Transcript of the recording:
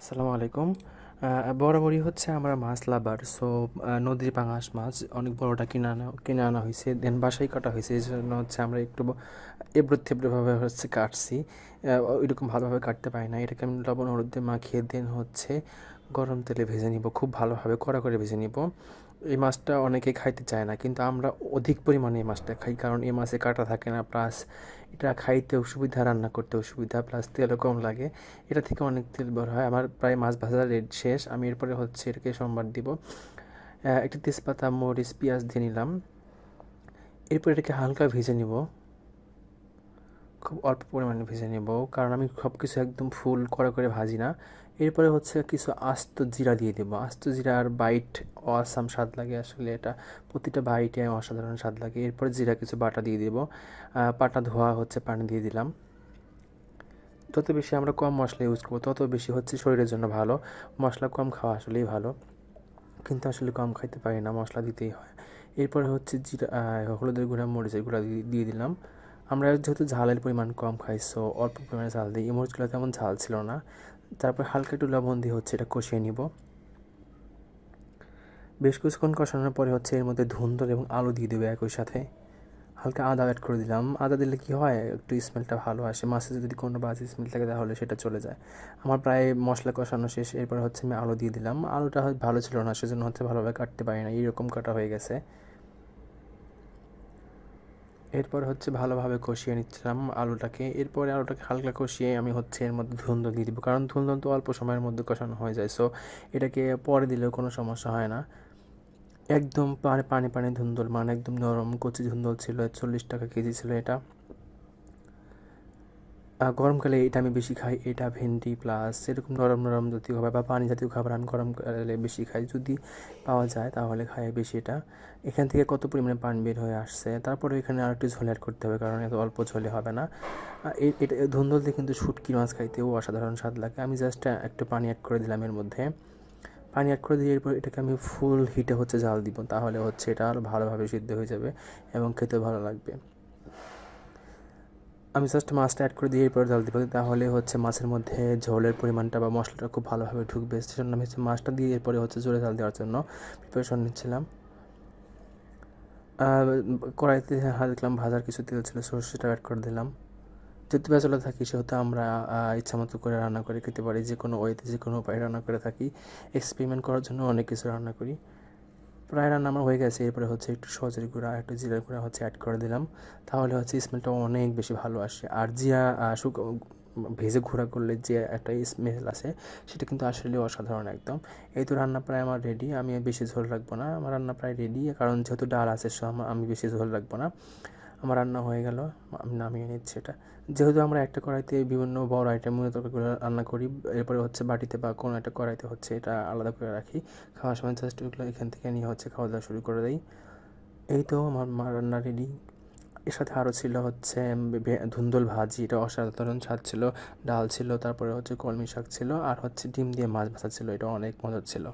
আসসালামু আলাইকুম। বরাবরই হচ্ছে আমরা মাছ লাভার। সো নদীর পাঙাশ মাছ অনেক বড়টা কিনে আনা কিনে আনা হয়েছে। দেন বাসায় কাটা হয়েছে। এই জন্য হচ্ছে আমরা একটু এবড়ো থেবড়োভাবে হচ্ছে কাটছি। ওইরকম ভালোভাবে কাটতে পারি না। এটাকে আমি লবণ, হলুদ দিয়ে মাখিয়ে দেন হচ্ছে গরম তেলে ভেজে নিব। খুব ভালোভাবে কড়া করে ভেজে নিব। এই মাছটা অনেকে খাইতে চায় না, কিন্তু আমরা অধিক পরিমাণে এই মাছটা খাই, কারণ এই মাছে কাটা থাকে না প্লাস এটা খাইতেও সুবিধা, রান্না করতে অসুবিধা প্লাস তেলও কম লাগে। এটা থেকে অনেক তেল বের হয়। আমার প্রায় মাছ ভাজা রেড শেষ। আমি এরপরে হচ্ছে এটাকে সোমবার দিব। একটি তেজপাতা, মরিচ, পেঁয়াজ দিয়ে নিলাম। এরপর এটাকে হালকা ভেজে নিব। খুব অল্প পরিমাণে ভেজে নেব, কারণ আমি সব কিছু একদম ফুল কড়া করে ভাজি না। এরপরে হচ্ছে কিছু আস্ত জিরা দিয়ে দেবো। আস্ত জিরার বাইট অসাম স্বাদ লাগে আসলে এটা। প্রতিটা বাইটে অসাধারণ স্বাদ লাগে। এরপরে জিরা কিছু বাটা দিয়ে দেবো। পাটা ধোয়া হচ্ছে, পানি দিয়ে দিলাম। যত বেশি আমরা কম মশলা ইউজ করব, তত বেশি হচ্ছে শরীরের জন্য ভালো। মশলা কম খাওয়া আসলেই ভালো। কিন্তু আসলে কম খাইতে পারি না, মশলা দিতেই হয়। এরপরে হচ্ছে জিরা হলুদের গুঁড়া, মরিচের গুঁড়া দিয়ে দিলাম। আমরা যেহেতু ঝালের পরিমাণ কম খাই সো অল্প পরিমাণে ঝাল দিই। এই তেমন ঝাল ছিল না। তারপর হালকা একটু লবণ দিয়ে হচ্ছে এটা কষিয়ে নিব। বেশ কিছুক্ষণ কষানোর পরে হচ্ছে এর মধ্যে ধুন্দল এবং আলু দিয়ে দেবে একই সাথে। হালকা আদা অ্যাড করে দিলাম। আদা দিলে কি হয়? একটু স্মেলটা ভালো আসে। মাছে যদি কোনো বাজে স্মেল থাকে তাহলে সেটা চলে যায়। আমার প্রায় মশলা কষানো শেষ। এরপর হচ্ছে আমি আলু দিয়ে দিলাম। আলুটা ভালো ছিল না, সেজন্য হচ্ছে ভালোভাবে কাটতে পারি না এইরকম কাটা হয়ে গেছে। এরপর হচ্ছে ভালোভাবে কষিয়ে নিচ্ছিলাম আলুটাকে। এরপরে আলুটাকে হালকা কষিয়ে আমি হচ্ছে এর মধ্যে ধুন্দল দিয়ে দিব, কারণ ধুন্দল তো অল্প সময়ের মধ্যে কষানো হয়ে যায়। সো এটাকে পরে দিলেও কোনো সমস্যা হয় না। একদম পানি পানি পানি ধুন্দল মানে একদম নরম কচি ধুন্দল ছিল, চল্লিশ টাকা কেজি ছিল এটা। গরমকালে এটা আমি বেশি খাই, এটা ভেন্ডি প্লাস এরকম নরম নরম জাতীয় খাবার বা পানি জাতীয় খাবার আমি গরমকালে বেশি খাই। যদি পাওয়া যায় তাহলে খাই বেশি এটা। এখান থেকে কত পরিমাণে পানি বের হয়ে আসছে, তারপরে এখানে আর একটু ঝোল অ্যাড করতে হবে কারণ এত অল্প ঝোলে হবে না। এটা ধুন্দল দিয়ে কিন্তু শুটকি মাছ খাইতেও অসাধারণ স্বাদ লাগে। আমি জাস্ট একটু পানি অ্যাড করে দিলাম এর মধ্যে। পানি অ্যাড করে দিয়ে এরপর এটাকে আমি ফুল হিটে হচ্ছে জাল দিব, তাহলে হচ্ছে এটা আরও ভালোভাবে সিদ্ধ হয়ে যাবে এবং খেতে ভালো লাগবে। আমি জাস্ট মাছটা অ্যাড করে দিয়ে এরপর জাল দিব। তাহলে হচ্ছে মাছের মধ্যে ঝোলের পরিমাণটা বা মশলাটা খুব ভালোভাবে ঢুকবে। সেজন্য আমি হচ্ছে মাছটা দিয়ে এরপরে হচ্ছে জোরে জাল দেওয়ার জন্য প্রিপারেশন নিচ্ছিলাম। কড়াইতে হাত দেখলাম ভাজার কিছু তেল ছিল, সর্ষেটা অ্যাড করে দিলাম। যেহেতু বেচলা থাকি, সেহেতু আমরা ইচ্ছা মতো করে রান্না করে খেতে পারি। যে কোনো ওয়েতে যে কোনো উপায়ে রান্না করে থাকি। এক্সপেরিমেন্ট করার জন্য অনেক কিছু রান্না করি। প্রায় রান্না আমার হয়ে গেছে। এরপরে হচ্ছে একটু সজের গুঁড়া, একটু জিরার গুঁড়া হচ্ছে অ্যাড করে দিলাম। তাহলে হচ্ছে স্মেলটা অনেক বেশি ভালো আসে। আর জিরা শুক ভেজে ঘোরা করলে যে একটা স্মেল আসে সেটা কিন্তু আসলে অসাধারণ একদম। এই তো রান্না প্রায় আমার রেডি আমি বেশি ঝোল রাখব না। আমার রান্না প্রায় রেডি কারণ যেহেতু ডাল আছে, সো আমা- আমি বেশি ঝোল রাখব না। আমার রান্না হয়ে গেল, আমি নামিয়ে নিচ্ছি এটা। যেহেতু আমরা একটা কড়াইতে বিভিন্ন বড় আইটেমগুলো তরকারিগুলো রান্না করি, এরপরে হচ্ছে বাটিতে বা কোনো একটা কড়াইতে হচ্ছে এটা আলাদা করে রাখি। খাওয়ার সময় জাস্ট ওইগুলো এখান থেকে নিয়ে হচ্ছে খাওয়া দাওয়া শুরু করে দিই। এই তো আমার মা রান্না রেডি এর সাথে আরও ছিল হচ্ছে ধুন্দল ভাজি, এটা অসাধারণ স্বাদ ছিল। ডাল ছিল, তারপরে হচ্ছে কলমি শাক ছিল, আর হচ্ছে ডিম দিয়ে মাছ ভাজা ছিল, এটা অনেক মজার ছিল।